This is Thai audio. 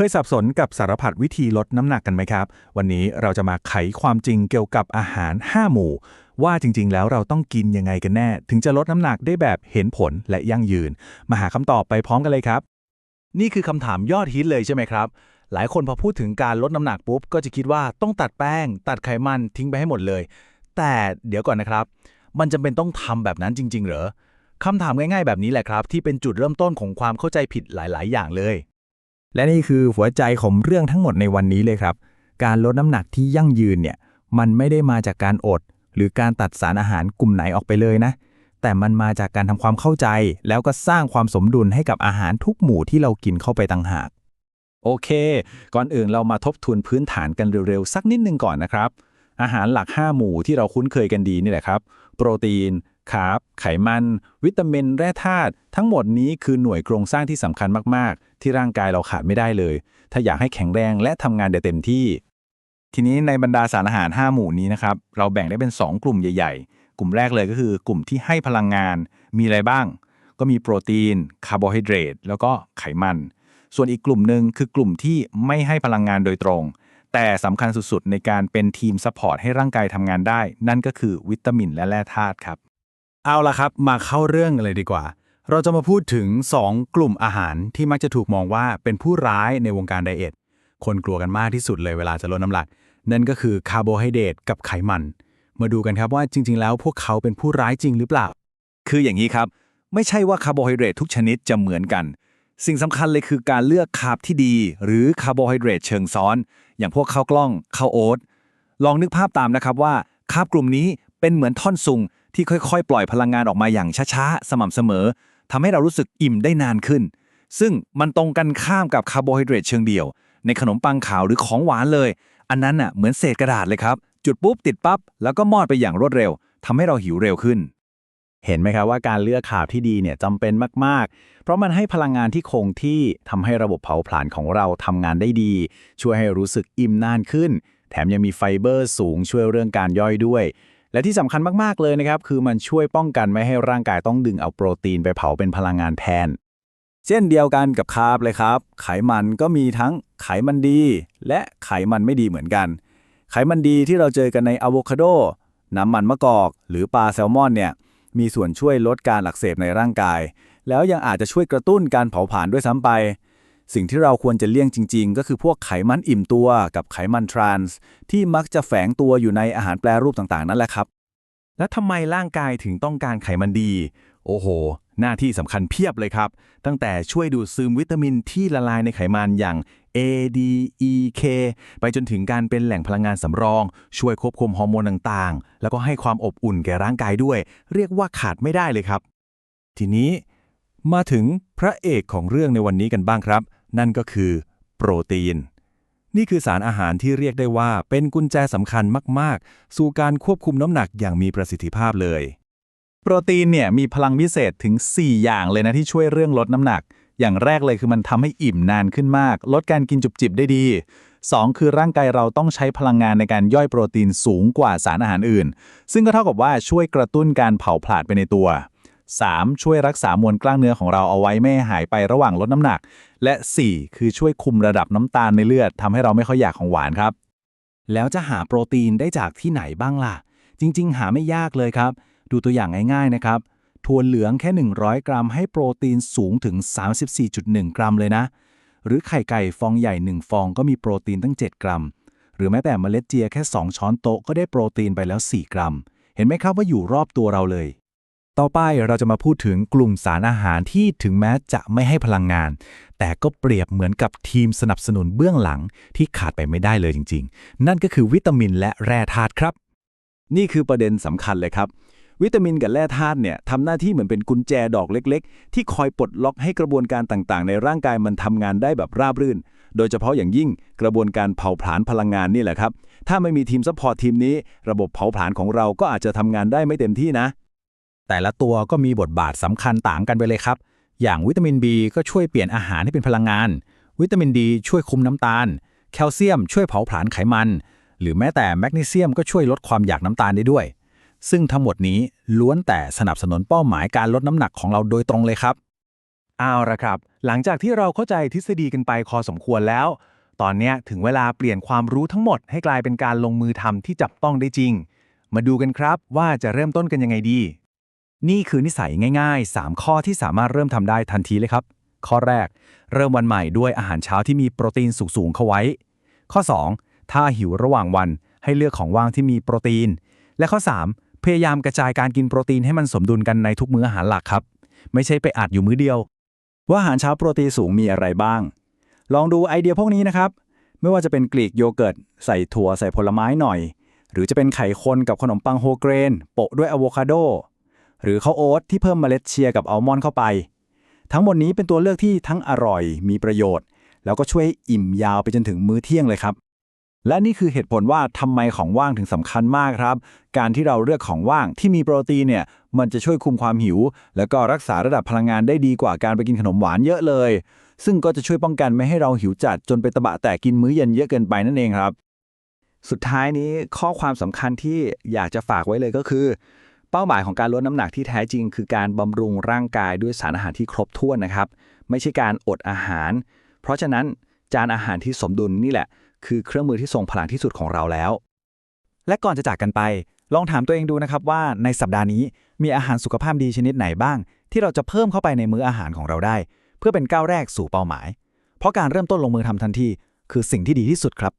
เคยสับสนกับสารพัดวิธีลดน้ำหนักกันไหมครับ วันนี้เราจะมาไขความจริงเกี่ยวกับอาหาร 5 หมู่ ว่าจริง ๆ แล้วเราต้องกินยังไงกันแน่ ถึงจะลดน้ำหนักได้แบบเห็นผลและยั่งยืน มาหาคำตอบไปพร้อมกันเลยครับ นี่คือคำถามยอดฮิตเลยใช่ไหมครับ หลายคนพอพูดถึงการลดน้ำหนักปุ๊บ ก็จะคิดว่าต้องตัดแป้ง ตัดไขมันทิ้งไปให้หมดเลย แต่เดี๋ยวก่อนนะครับ มันจำเป็นต้องทำแบบนั้นจริง ๆ เหรอคำถามง่าย ๆ แบบนี้แหละครับ ที่เป็นจุดเริ่มต้นของความเข้าใจผิดหลาย ๆ อย่างเลย และนี่คือหัวใจของเรื่องทั้งหมดในวันนี้เลยครับ การลดน้ำหนักที่ยั่งยืนเนี่ย มันไม่ได้มาจากการอด หรือการตัดสารอาหารกลุ่มไหนออกไปเลยนะ แต่มันมาจากการทำความเข้าใจ แล้วก็สร้างความสมดุลให้กับอาหารทุกหมู่ที่เรากินเข้าไปต่างหาก โอเค ก่อนอื่นเรามาทบทวนพื้นฐานกันเร็วๆ สักนิดนึงก่อนนะครับ อาหารหลัก 5 หมู่ที่เราคุ้นเคยกันดีนี่แหละครับ โปรตีนคาร์บไขมัน วิตามิน แร่ธาตุทั้งหมดนี้คือหน่วยโครงสร้างที่สำคัญมากๆ ที่ร่างกายเราขาดไม่ได้เลย ถ้าอยากให้แข็งแรงและทำงานได้เต็มที่ ทีนี้ในบรรดาสารอาหาร 5 หมู่นี้นะครับ เราแบ่งได้เป็น 2 กลุ่มใหญ่ ๆ กลุ่มแรกเลยก็คือกลุ่มที่ให้พลังงาน มีอะไรบ้าง ก็มีโปรตีน คาร์โบไฮเดรต แล้วก็ไขมัน ส่วนอีกกลุ่มหนึ่งคือกลุ่มที่ไม่ให้พลังงานโดยตรง แต่สำคัญสุดๆ ในการเป็นทีมซัพพอร์ตให้ร่างกายทำงานได้ นั่นก็คือวิตามินและแร่ธาตุครับ เอาละครับ มาเข้าเรื่องเลยดีกว่า เราจะมาพูดถึง 2 กลุ่มอาหารที่มักจะถูกมองว่าเป็นผู้ร้ายในวงการไดเอท คนกลัวกันมากที่สุดเลยเวลาจะลดน้ำหนัก นั่นก็คือคาร์โบไฮเดรตกับไขมัน มาดูกันครับว่าจริง ๆ แล้วพวกเขาเป็นผู้ร้ายจริงหรือเปล่า คืออย่างนี้ครับ ไม่ใช่ว่าคาร์โบไฮเดรตทุกชนิดจะเหมือนกัน สิ่งสำคัญเลยคือการเลือกคาร์บที่ดี หรือคาร์โบไฮเดรตเชิงซ้อน อย่างพวกข้าวกล้องข้าวโอ๊ตลองนึกภาพตามนะครับว่าคาร์บกลุ่มนี้เป็นเหมือนท่อนซุงที่ค่อยๆ ปล่อยพลังงานออกมาอย่างช้าๆสม่ำเสมอ ทำให้เรารู้สึกอิ่มได้นานขึ้น ซึ่งมันตรงกันข้ามกับคาร์โบไฮเดรตเชิงเดี่ยว ในขนมปังขาวหรือของหวานเลย อันนั้นน่ะเหมือนเศษกระดาษเลยครับ จุดปุ๊บติดปั๊บแล้วก็มอดไปอย่างรวดเร็วทำให้เราหิวเร็วขึ้น เห็นไหมครับว่าการเลือกคาร์บที่ดีเนี่ยจำเป็นมากๆ เพราะมันให้พลังงานที่คงที่ทำให้ระบบเผาผลาญของเราทำงานได้ดี ช่วยให้รู้สึกอิ่มนานขึ้น แถมยังมีไฟเบอร์สูงช่วยเรื่องการย่อยด้วย และที่สำคัญมาก ๆ เลยนะครับ คือมันช่วยป้องกันไม่ให้ร่างกายต้องดึงเอาโปรตีนไปเผาเป็นพลังงานแทน เช่นเดียวกันกับคาร์บเลยครับ ไขมันก็มีทั้งไขมันดี และไขมันไม่ดีเหมือนกัน ไขมันดีที่เราเจอกันในอะโวคาโด น้ำมันมะกอก หรือปลาแซลมอนเนี่ย มีส่วนช่วยลดการอักเสบในร่างกาย แล้วยังอาจจะช่วยกระตุ้นการเผาผลาญด้วยซ้ำไป สิ่งที่เราควรจะเลี่ยงจริง ๆ ก็คือพวกไขมันอิ่มตัวกับไขมันทรานส์ที่มักจะแฝงตัวอยู่ในอาหารแปรรูปต่างๆ นั่นแหละครับ แล้วทำไมร่างกายถึงต้องการไขมันดี โอ้โห หน้าที่สำคัญเพียบเลยครับ ตั้งแต่ช่วยดูดซึมวิตามินที่ละลายในไขมันอย่าง A D E K ไปจนถึงการเป็นแหล่งพลังงานสำรอง ช่วยควบคุมฮอร์โมนต่างๆ แล้วก็ให้ความอบอุ่นแก่ร่างกายด้วย เรียกว่าขาดไม่ได้เลยครับ ทีนี้มาถึงพระเอกของเรื่องในวันนี้กันบ้างครับ นั่นก็คือโปรตีน นี่คือสารอาหารที่เรียกได้ว่าเป็นกุญแจสำคัญมาก ๆ สู่การควบคุมน้ำหนักอย่างมีประสิทธิภาพเลย โปรตีนเนี่ยมีพลังพิเศษถึง 4 อย่างเลยนะที่ช่วยเรื่องลดน้ำหนัก อย่างแรกเลยคือมันทำให้อิ่มนานขึ้นมาก ลดการกินจุบจิบได้ดี 2 คือร่างกายเราต้องใช้พลังงานในการย่อยโปรตีนสูงกว่าสารอาหารอื่น ซึ่งก็เท่ากับว่าช่วยกระตุ้นการเผาผลาญไปในตัว 3. ช่วยรักษามวลกล้ามเนื้อของเราเอาไว้ไม่ให้หายไประหว่างลดน้ำหนัก และ 4 คือช่วยคุมระดับน้ำตาลในเลือดทำให้เราไม่ค่อยอยากของหวานครับ แล้วจะหาโปรตีนได้จากที่ไหนบ้างล่ะ จริง ๆ หาไม่ยากเลยครับ ดูตัวอย่างง่ายๆนะครับถั่วเหลืองแค่ 100 กรัม ให้โปรตีนสูงถึง 34.1 กรัมเลยนะ หรือไข่ไก่ฟองใหญ่ 1 ฟองก็มีโปรตีนตั้ง 7 กรัม หรือแม้แต่เมล็ดเจียแค่ 2 ช้อนโต๊ะก็ได้โปรตีนไปแล้ว 4 กรัม เห็นไหมครับว่าอยู่รอบตัวเราเลย ต่อไปเราจะมาพูดถึงกลุ่มสารอาหารที่ถึงแม้จะไม่ให้พลังงาน แต่ก็เปรียบเหมือนกับทีมสนับสนุนเบื้องหลังที่ขาดไปไม่ได้เลยจริง ๆ นั่นก็คือวิตามินและแร่ธาตุครับ นี่คือประเด็นสำคัญเลยครับวิตามินกับแร่ธาตุเนี่ยทำหน้าที่เหมือนเป็นกุญแจดอกเล็ก ๆ ที่คอยปลดล็อกให้กระบวนการต่างๆ ในร่างกายมันทำงานได้แบบราบรื่น โดยเฉพาะอย่างยิ่งกระบวนการเผาผลาญพลังงานนี่แหละครับ ถ้าไม่มีทีมซัพพอร์ตทีมนี้ ระบบเผาผลาญของเราก็อาจจะทำงานได้ไม่เต็มที่นะ แต่ละตัวก็มีบทบาทสำคัญต่างกันไปเลยครับ อย่างวิตามิน B ก็ช่วยเปลี่ยนอาหารให้เป็นพลังงาน วิตามินดีช่วยคุมน้ำตาล แคลเซียมช่วยเผาผลาญไขมัน หรือแม้แต่แมกนีเซียมก็ช่วยลดความอยากน้ำตาลได้ด้วย ซึ่งทั้งหมดนี้ล้วนแต่สนับสนุนเป้าหมายการลดน้ำหนักของเราโดยตรงเลยครับ เอาละครับ หลังจากที่เราเข้าใจทฤษฎีกันไปพอสมควรแล้ว ตอนนี้ถึงเวลาเปลี่ยนความรู้ทั้งหมดให้กลายเป็นการลงมือทำที่จับต้องได้จริง มาดูกันครับว่าจะเริ่มต้นกันยังไงดี นี่คือนิสัยง่ายๆ 3 ข้อที่สามารถเริ่มทำได้ทันทีเลยครับ ข้อแรก เริ่มวันใหม่ด้วยอาหารเช้าที่มีโปรตีนสูงๆเข้าไว้ ข้อ 2 ถ้าหิวระหว่างวันให้เลือกของว่างที่มีโปรตีน และข้อ 3 พยายามกระจายการกินโปรตีนให้มันสมดุลกันในทุกมื้ออาหารหลักครับ ไม่ใช่ไปอัดอยู่มื้อเดียว ว่าอาหารเช้าโปรตีนสูงมีอะไรบ้าง ลองดูไอเดียพวกนี้นะครับ ไม่ว่าจะเป็นกรีกโยเกิร์ตใส่ถั่วใส่ผลไม้หน่อย หรือจะเป็นไข่คนกับขนมปังโฮเกรน โปะด้วยอะโวคาโด หรือข้าวโอ๊ตที่เพิ่มเมล็ดเชียร์กับอัลมอนด์เข้าไป ทั้งหมดนี้เป็นตัวเลือกที่ทั้งอร่อย มีประโยชน์ แล้วก็ช่วยอิ่มยาวไปจนถึงมื้อเที่ยงเลยครับ และนี่คือเหตุผลว่าทำไมของว่างถึงสำคัญมากครับ การที่เราเลือกของว่างที่มีโปรตีนเนี่ยมันจะช่วยคุมความหิว แล้วก็รักษาระดับพลังงานได้ดีกว่าการไปกินขนมหวานเยอะเลย ซึ่งก็จะช่วยป้องกันไม่ให้เราหิวจัดจนไปตะบะแตกกินมื้อเย็นเยอะเกินไปนั่นเองครับ สุดท้ายนี้ข้อความสำคัญที่อยากจะฝากไว้เลยก็คือ เป้าหมายของการลดน้ำหนักที่แท้จริง คือการบำรุงร่างกายด้วยสารอาหารที่ครบถ้วนนะครับ ไม่ใช่การอดอาหาร เพราะฉะนั้นจานอาหารที่สมดุลนี่แหละ คือเครื่องมือที่ทรงพลังที่สุดของเราแล้ว และก่อนจะจากกันไป ลองถามตัวเองดูนะครับว่าในสัปดาห์นี้มีอาหารสุขภาพดีชนิดไหนบ้าง ที่เราจะเพิ่มเข้าไปในมื้ออาหารของเราได้ เพื่อเป็นก้าวแรกสู่เป้าหมาย เพราะการเริ่มต้นลงมือทำทันที คือสิ่งที่ดีที่สุดครับ